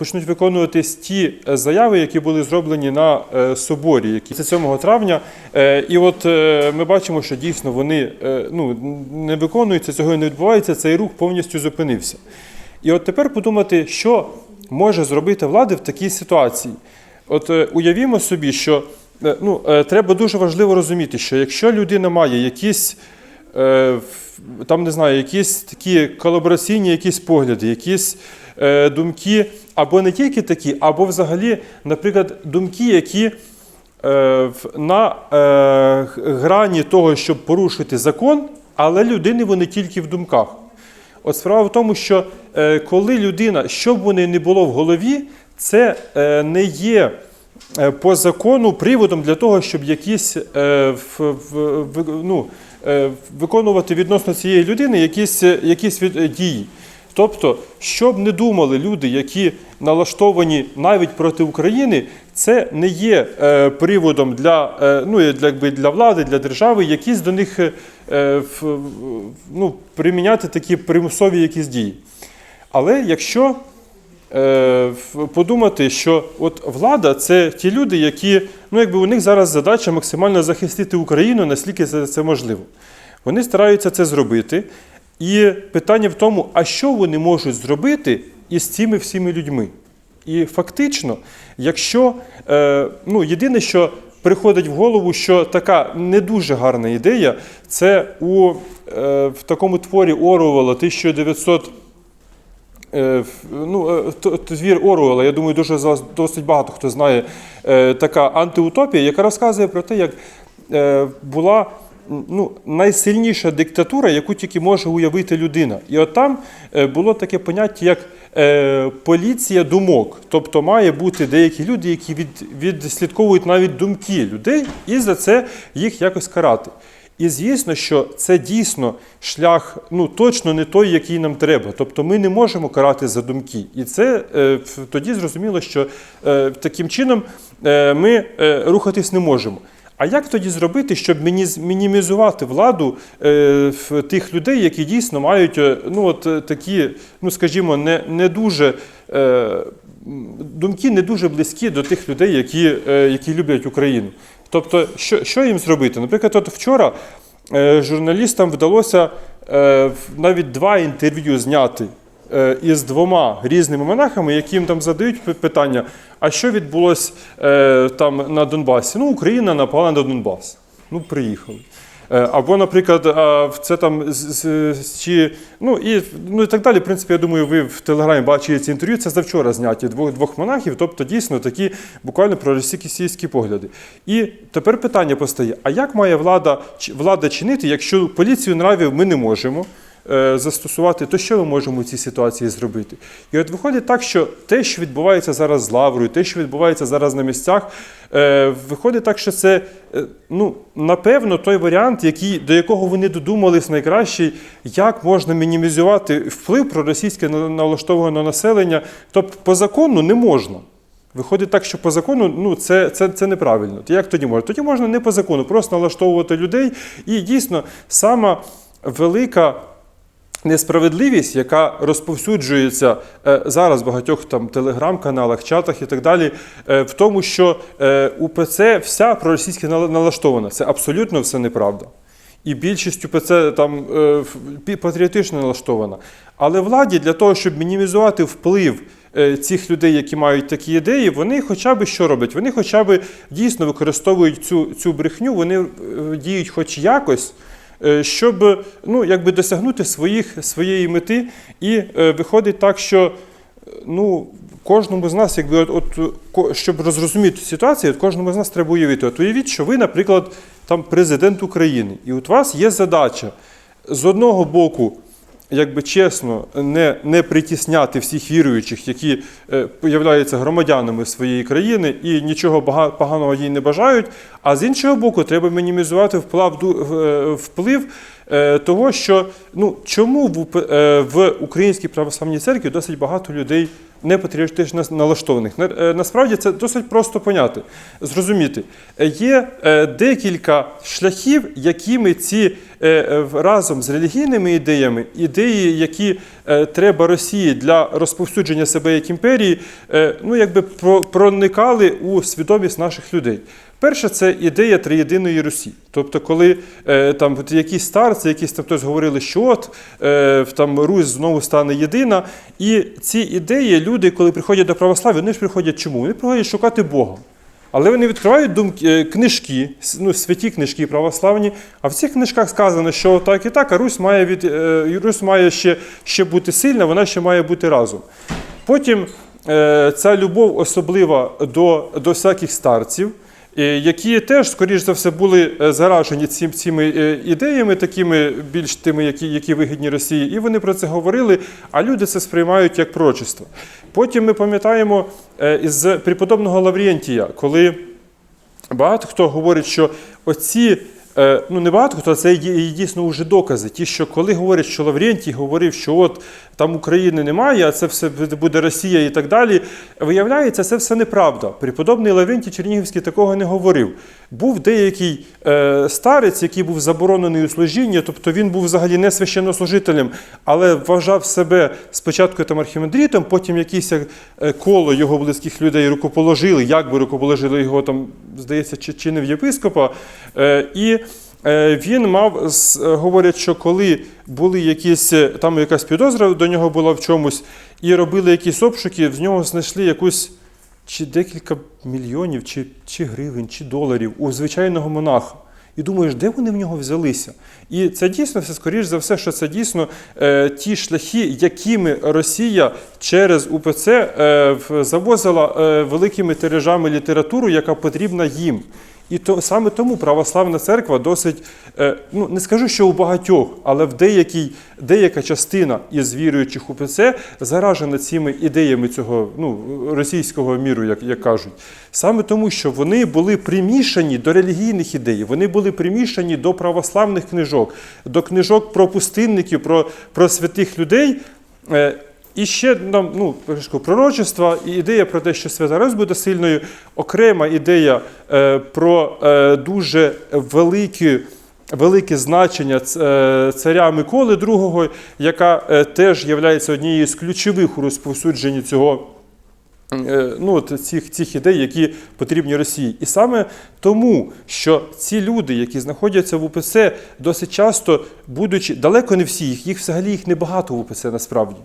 почнуть виконуватись ті е, заяви, які були зроблені на е, соборі, які 7 травня. Е, І от ми бачимо, що дійсно вони ну, не виконуються, цього не відбувається, цей рух повністю зупинився. І от тепер подумати, що може зробити влада в такій ситуації. От уявімо собі, що ну, треба дуже важливо розуміти, що якщо людина має якісь там не знаю, якісь такі колабораційні якісь погляди, якісь е, думки, або не тільки такі, або взагалі, наприклад, думки, які е, на е, грані того, щоб порушити закон, але людини вони тільки в думках. От справа в тому, що е, коли людина, що б вони не було в голові, це е, не є е, по закону приводом для того, щоб якісь е, ну, е, виконувати відносно цієї людини якісь, е, якісь е, дії. Тобто, що б не думали люди, які налаштовані навіть проти України, це не є е, приводом для, е, ну, для, для влади, для держави, якісь до них е, ну, приміняти такі примусові якісь дії. Але якщо е, подумати, що от влада це ті люди, які, ну якби у них зараз задача максимально захистити Україну, наскільки це, можливо. Вони стараються це зробити. І питання в тому, а що вони можуть зробити із цими всіми людьми? І фактично, якщо е, ну, єдине, що приходить в голову, що така не дуже гарна ідея, це у е, в такому творі Оруэлла 1900 Е, в- Ну, е, т- т- твір Оруела, я думаю, дуже досить багато хто знає е, така антиутопія, яка розказує про те, як е, була ну, найсильніша диктатура, яку тільки може уявити людина. І от там е, було таке поняття, як е, поліція думок. Тобто має бути деякі люди, які від, відслідковують навіть думки людей, і за це їх якось карати. І звісно, що це дійсно шлях, ну точно не той, який нам треба. Тобто ми не можемо карати за думки. І це е, тоді зрозуміло, що е, таким чином е, ми е, рухатись не можемо. А як тоді зробити, щоб мінімізувати владу е, тих людей, які дійсно мають е, ну, от, е, такі, ну скажімо, не, не дуже. Е, Думки не дуже близькі до тих людей, які, е, які люблять Україну. Тобто, що, що їм зробити? Наприклад, от вчора е, журналістам вдалося е, навіть два інтерв'ю зняти е, із двома різними монахами, які їм там задають питання: а що відбулося там на Донбасі? Ну, Україна напала на Донбас. Ну, приїхали. Е, Або, наприклад, це там чи ну і ну і так далі. В принципі, я думаю, ви в телеграмі бачили ці інтерв'ю. Це завчора зняті двох двох монахів, тобто дійсно такі буквально проросійські погляди. І тепер питання постає: а як має влада влада чинити, якщо поліцію нравів ми не можемо? Е, Застосувати, то що ми можемо в цій ситуації зробити? І от виходить так, що те, що відбувається зараз з Лаврою, те, що відбувається зараз на місцях, е, виходить так, що це е, ну, напевно той варіант, який, до якого вони додумались найкращий, як можна мінімізувати вплив проросійське на- налаштованого населення. Тобто по закону не можна. Виходить так, що по закону ну, це, це, це неправильно. Як тоді можна? Тоді можна не по закону, просто налаштовувати людей. І дійсно сама велика несправедливість, яка розповсюджується е, зараз в багатьох там телеграм-каналах, чатах і так далі, е, в тому, що е, УПЦ вся проросійська нала- налаштована. Це абсолютно все неправда. І більшість УПЦ там патріотично налаштована. Але владі для того, щоб мінімізувати вплив цих людей, які мають такі ідеї, вони хоча б що роблять? Вони хоча б дійсно використовують цю, цю брехню, вони діють хоч якось щоб ну, якби досягнути своїх, своєї мети. І е, виходить так, що е, ну, кожному з нас, якби, от, от, щоб розрозуміти ситуацію, от кожному з нас треба уявити. От уявіть, що ви, наприклад, там президент України, і от у вас є задача з одного боку. Якби чесно, не, не притісняти всіх віруючих, які е, являються громадянами своєї країни і нічого поганого їй не бажають. А з іншого боку, треба мінімізувати е, вплив е, того, що ну чому в Українській православній церкві досить багато людей не патріотично налаштованих. На- е, Насправді це досить просто поняти, зрозуміти. Е, Є е, декілька шляхів, якими ці разом з релігійними ідеями, ідеї, які треба Росії для розповсюдження себе як імперії, ну якби про- проникали у свідомість наших людей. Перше, це ідея триєдиної Русі. Тобто, коли е, там якісь старці, якісь там хтось говорили, що от е, там Русь знову стане єдина. І ці ідеї люди, коли приходять до православ'я, вони ж приходять чому? Вони приходять шукати Бога. Але вони відкривають думки, е, книжки, ну, святі книжки православні, а в цих книжках сказано, що так і так, а Русь має, від, е, Русь має ще, ще бути сильна, вона ще має бути разом. Потім е, ця любов особлива до, до всяких старців, які теж, скоріш за все, були е, заражені цим, цими е, ідеями, такими більш тими, які, які вигідні Росії, і вони про це говорили, а люди це сприймають як пророчество. Потім ми пам'ятаємо е, із преподобного Лаврентія, коли багато хто говорить, що оці. е, Ну, не багато хто, це є дійсно вже докази. Ті, що коли говорять, що Лаврентій говорив, що от там України немає, а це все буде Росія і так далі. Виявляється, це все неправда. Преподобний Лаврентій Чернігівський такого не говорив. Був деякий е, старець, який був заборонений у служінні, тобто він був взагалі не священнослужителем, але вважав себе спочатку там архімандритом, потім якесь е, коло його близьких людей рукоположили, як би рукоположили його там, здається, чи, чи не в єпископа. Е, і Він мав, е, говорять, що коли були якісь, е, там якась підозра до нього була в чомусь, і робили якісь обшуки, з нього знайшли якусь чи декілька мільйонів, чи, чи гривень, чи доларів у звичайного монаха. І думаєш, де вони в нього взялися? І це дійсно все, скоріш за все, що це дійсно е, ті шляхи, якими Росія через УПЦ е, завозила е, великими тиражами літературу, яка потрібна їм. І то саме тому православна церква досить, е, ну не скажу, що у багатьох, але в деякій, деяка частина із віруючих УПЦ заражена цими ідеями цього ну, російського міру, як, як кажуть. Саме тому, що вони були примішані до релігійних ідей, вони були примішані до православних книжок, до книжок про пустинників, про, про святих людей. І ще нам ну, пророчества і ідея про те, що Свята Русь буде сильною, окрема ідея е, про е, дуже великі, велике значення е, царя Миколи II, яка е, теж є однією з ключових у розповсюдженні цього. е, Ну, от цих, цих ідей, які потрібні Росії. І саме тому, що ці люди, які знаходяться в УПЦ, досить часто, будучи далеко не всі, їх, їх взагалі їх небагато в УПЦ насправді.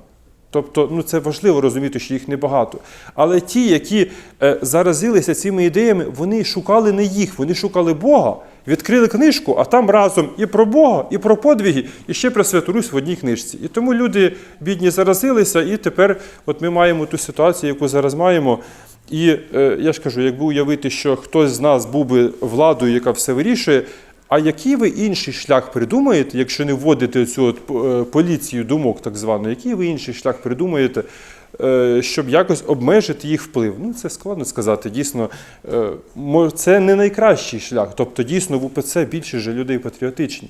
Тобто, ну це важливо розуміти, що їх небагато. Але ті, які е, заразилися цими ідеями, вони шукали не їх, вони шукали Бога, відкрили книжку, а там разом і про Бога, і про подвиги, і ще про Святу Русь в одній книжці. І тому люди бідні заразилися, і тепер от ми маємо ту ситуацію, яку зараз маємо. І е, я ж кажу, якби уявити, що хтось з нас був би владою, яка все вирішує. А який ви інший шлях придумаєте, якщо не вводите цю от е, поліцію думок, так звану, який ви інший шлях придумаєте, е, щоб якось обмежити їх вплив? Ну це складно сказати. Дійсно, е, це не найкращий шлях. Тобто, дійсно, в УПЦ більше же людей патріотичні.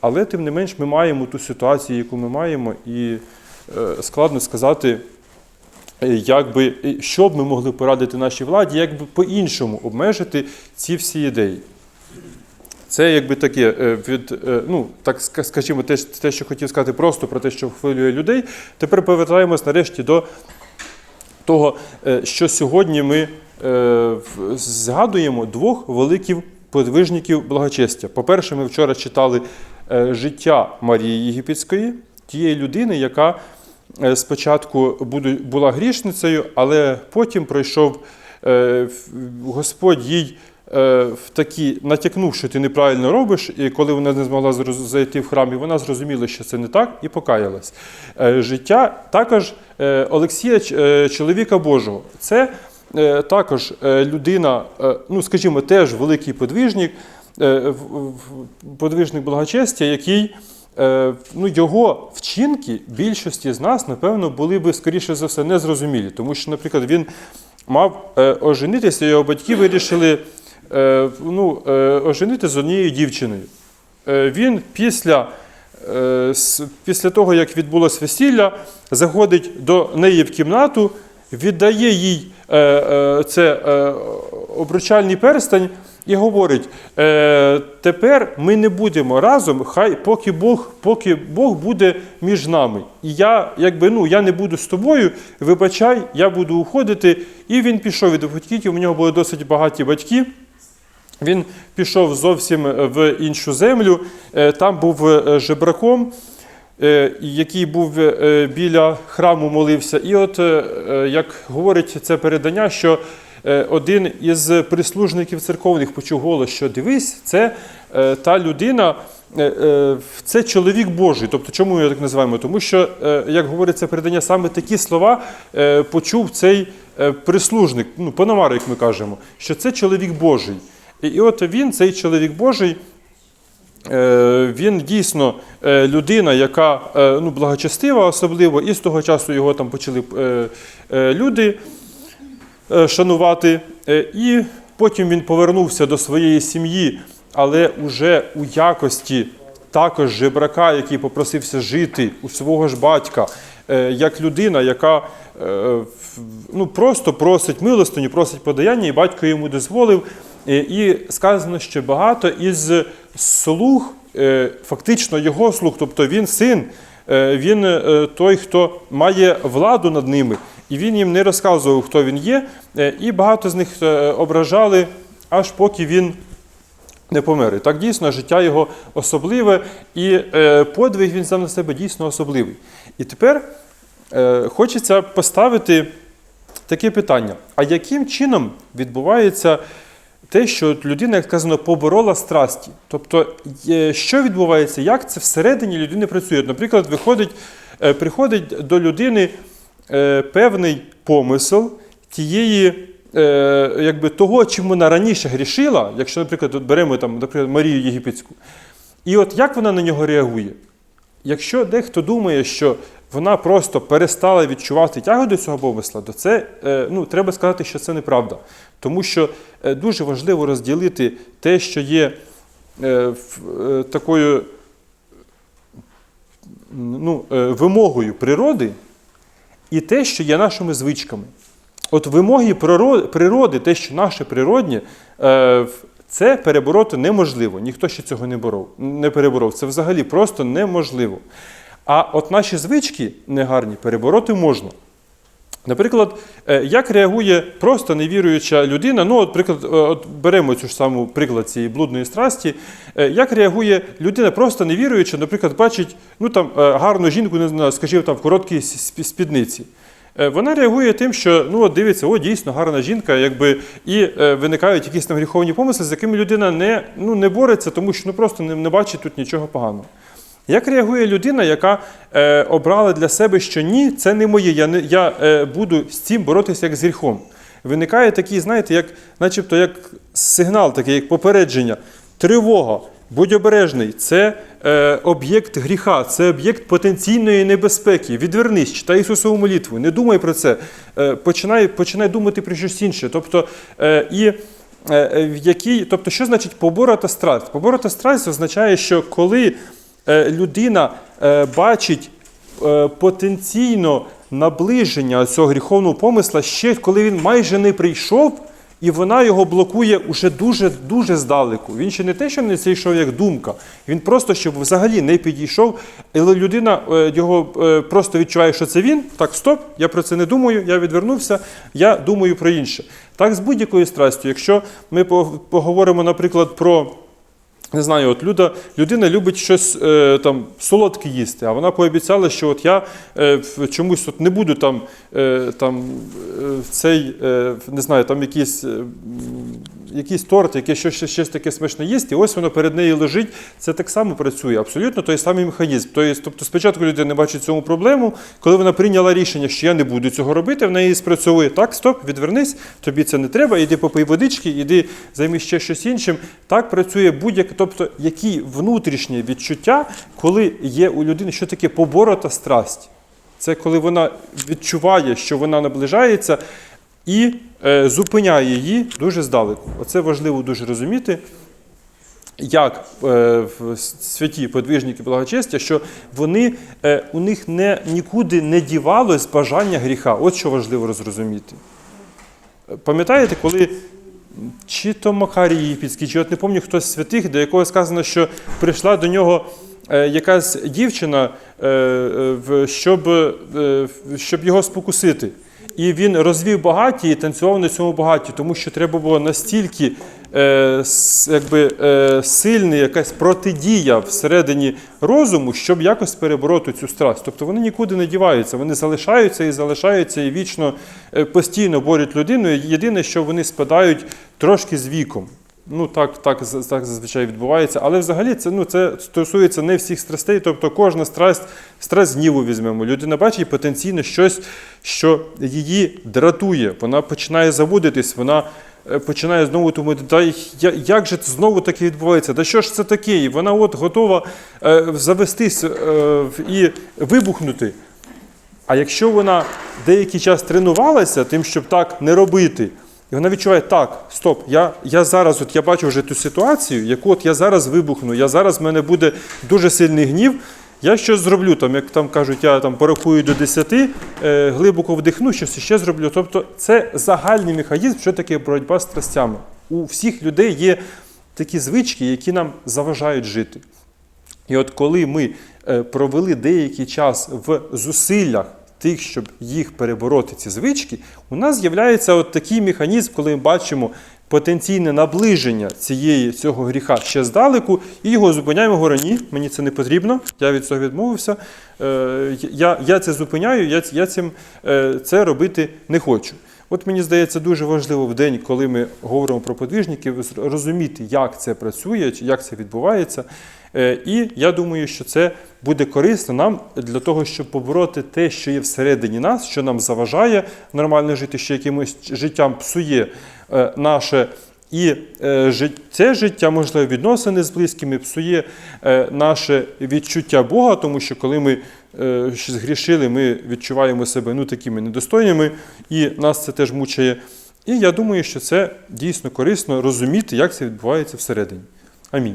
Але тим не менш ми маємо ту ситуацію, яку ми маємо, і складно сказати. Як би, е, що б ми могли порадити нашій владі, як би по-іншому обмежити ці всі ідеї. Це якби таке е, від, е, ну так скажімо, те, те, що хотів сказати просто про те, що хвилює людей. Тепер повертаємось нарешті до того, е, що сьогодні ми згадуємо двох великих подвижників благочестя. По-перше, ми вчора читали життя Марії Єгипетської, тієї людини, яка спочатку була грішницею, але потім пройшов Господь їй в такі натякнув, що ти неправильно робиш, і коли вона не змогла зайти в храм, і вона зрозуміла, що це не так, і покаялась. Е, Життя також е, Олексія, е, чоловіка Божого. Це е, також е, людина, е, ну скажімо, теж великий подвижник, е, подвижник благочестя, який. е, Ну, його вчинки більшості з нас, напевно, були би, скоріше за все, незрозумілі. Тому що, наприклад, він мав е, оженитися, його батьки вирішили е, ну, е, оженити з однією дівчиною. Е, Він після, е, після того, як відбулося весілля, заходить до неї в кімнату, віддає їй е, е, це е, обручальний перстень і говорить: е, тепер ми не будемо разом, хай поки Бог, поки Бог буде між нами. І я, якби, ну, я не буду з тобою, вибачай, я буду уходити. І він пішов від батьків, у нього були досить багаті батьки. Він пішов зовсім в іншу землю, е, там був е, жебраком, е, який був е, біля храму молився. І от, е, е, як говорить це передання, що е, один із прислужників церковних почув голос, що дивись, це е, та людина, е, е, це чоловік Божий. Тобто, чому ми його так називаємо? Тому що, е, як говорить це передання, саме такі слова е, почув цей е, прислужник, ну, пономар, як ми кажемо, що це чоловік Божий. І, от він, цей чоловік Божий, е, він дійсно е, людина, яка е, ну, благочестива особливо, і з того часу його там почали люди шанувати. І потім він повернувся до своєї сім'ї, але уже у якості також жебрака, який попросився жити у свого ж батька, як людина, яка ну, просто просить милостиню, просить подаяння, і батько йому дозволив. Е, І сказано, що багато із слуг, е, фактично його слуг, тобто він син, е, він той, хто має владу над ними, і він їм не розказував, хто він є, і багато з них ображали, аж поки він не помер. Так дійсно життя його особливе, і е, подвиг він сам на себе дійсно особливий. І тепер е, хочеться поставити таке питання: а яким чином відбувається те, що людина, як сказано, поборола страсті? Тобто, що відбувається, як це всередині людини працює? Наприклад, виходить, е, приходить до людини е, певний помисел тієї. е, Якби того, чим вона раніше грішила, якщо, наприклад, от беремо там, наприклад, Марію Єгипетську, і от як вона на нього реагує? Якщо дехто думає, що вона просто перестала відчувати тягу до цього помисла, то це е, ну, треба сказати, що це неправда. Тому що е, дуже важливо розділити те, що є е, такою ну, вимогою природи, і те, що є нашими звичками. От вимоги природи, те, що наше природнє, це перебороти неможливо. Ніхто ще цього не боров, не переборов. Це взагалі просто неможливо. А от наші звички негарні перебороти можна. Наприклад, е, як реагує просто невіруюча людина, ну, от, приклад, е, от беремо цю ж саму приклад цієї блудної страсті, е, як реагує людина просто невіруюча, наприклад, бачить ну, там, гарну жінку, не знаю, скажімо, там, в короткій спідниці. Вона реагує тим, що ну, от дивиться, о, дійсно гарна жінка, якби, і виникають якісь там гріховні помисли, з якими людина не, ну, не бореться, тому що ну, просто не, не бачить тут нічого поганого. Як реагує людина, яка е, обрала для себе, що ні, це не моє, я, не, я е, буду з цим боротися як з гріхом. Виникає такий, знаєте, як, начебто як сигнал, такий, як попередження. Тривога, будь обережний, це е, об'єкт гріха, це об'єкт потенційної небезпеки. Відвернись, читай Ісусову молитву, не думай про це. Е, починай, починай думати про щось інше. Тобто, е, і е, в якій, тобто, що значить поборота страсть? Поборота страсть означає, що коли людина е, бачить е, потенційно наближення цього гріховного помисла ще коли він майже не прийшов, і вона його блокує уже дуже дуже здалеку. Він ще не те, що не зійшов як думка, він просто щоб взагалі не підійшов. Але людина е, його е, просто відчуває, що це він. Так, стоп, я про це не думаю, я відвернувся, я думаю про інше. Так з будь-якою страстю. Якщо ми поговоримо, наприклад, про. Не знаю, от люда, людина любить щось е, там солодке їсти, а вона пообіцяла, що от я е, чомусь от не буду там, е, там е, цей, е, не знаю, там якийсь, е, якийсь торт, яке щось, щось, таке смачне їсть, і ось воно перед нею лежить. Це так само працює, абсолютно той самий механізм. Тобто, спочатку людина бачить цьому проблему, коли вона прийняла рішення, що я не буду цього робити, в неї спрацьовує так, стоп, відвернись, тобі це не треба, іди попий водички, іди займись ще щось іншим. Так працює будь-яке, тобто які внутрішні відчуття, коли є у людини, що таке поборота страсть. Це коли вона відчуває, що вона наближається, і е, зупиняє її дуже здалеку. Оце важливо дуже розуміти. Як е, святі подвижники благочестя, що вони е, у них не, нікуди не дівалось бажання гріха. От що важливо зрозуміти. Пам'ятаєте, коли чи то Макарій Єгипетський, чи от не пам'ятаю хтось з святих, до якого сказано, що прийшла до нього е, якась дівчина, е, е, щоб, е, щоб його спокусити. І він розвів багаті і танцював на цьому багаті, тому що треба було настільки е, якби, е, сильна якась протидія всередині розуму, щоб якось перебороти цю страсть. Тобто вони нікуди не діваються, вони залишаються і залишаються і вічно е, постійно борють людину. Єдине, що вони спадають трошки з віком. Ну так, так, так зазвичай відбувається. Але взагалі це, ну, це стосується не всіх страстей. Тобто кожна страсть, страсть гніву візьмемо. Людина бачить потенційно щось, що її дратує. Вона починає заводитись, вона е, починає знову думати, да як же це знову таке відбувається? Да що ж це таке? І вона от готова е, завестись е, і вибухнути. А якщо вона деякий час тренувалася тим, щоб так не робити, і вона відчуває, так, стоп, я, я зараз, от я бачу вже ту ситуацію, яку от я зараз вибухну, я зараз в мене буде дуже сильний гнів. Я щось зроблю, там, як там кажуть, я там порахую до 10, е, глибоко вдихну, щось ще зроблю. Тобто це загальний механізм, що таке боротьба з страстями. У всіх людей є такі звички, які нам заважають жити. І от коли ми е, провели деякий час в зусиллях тих, щоб їх перебороти, ці звички, у нас з'являється от такий механізм, коли ми бачимо потенційне наближення цієї, цього гріха ще здалеку, і його зупиняємо, говоримо, ні, мені це не потрібно, я від цього відмовився, е, я, я це зупиняю, я, я цим, е, це робити не хочу. От мені здається, дуже важливо в день, коли ми говоримо про подвижників, розуміти, як це працює, як це відбувається. Е, І я думаю, що це буде корисно нам для того, щоб побороти те, що є всередині нас, що нам заважає нормально жити, що якимось життям псує е, наше. І е, це життя, можливо, відносини з близькими псує наше відчуття Бога, тому що коли ми згрішили, ми відчуваємо себе ну, такими недостойними, і нас це теж мучає. І я думаю, що це дійсно корисно розуміти, як це відбувається всередині. Амінь.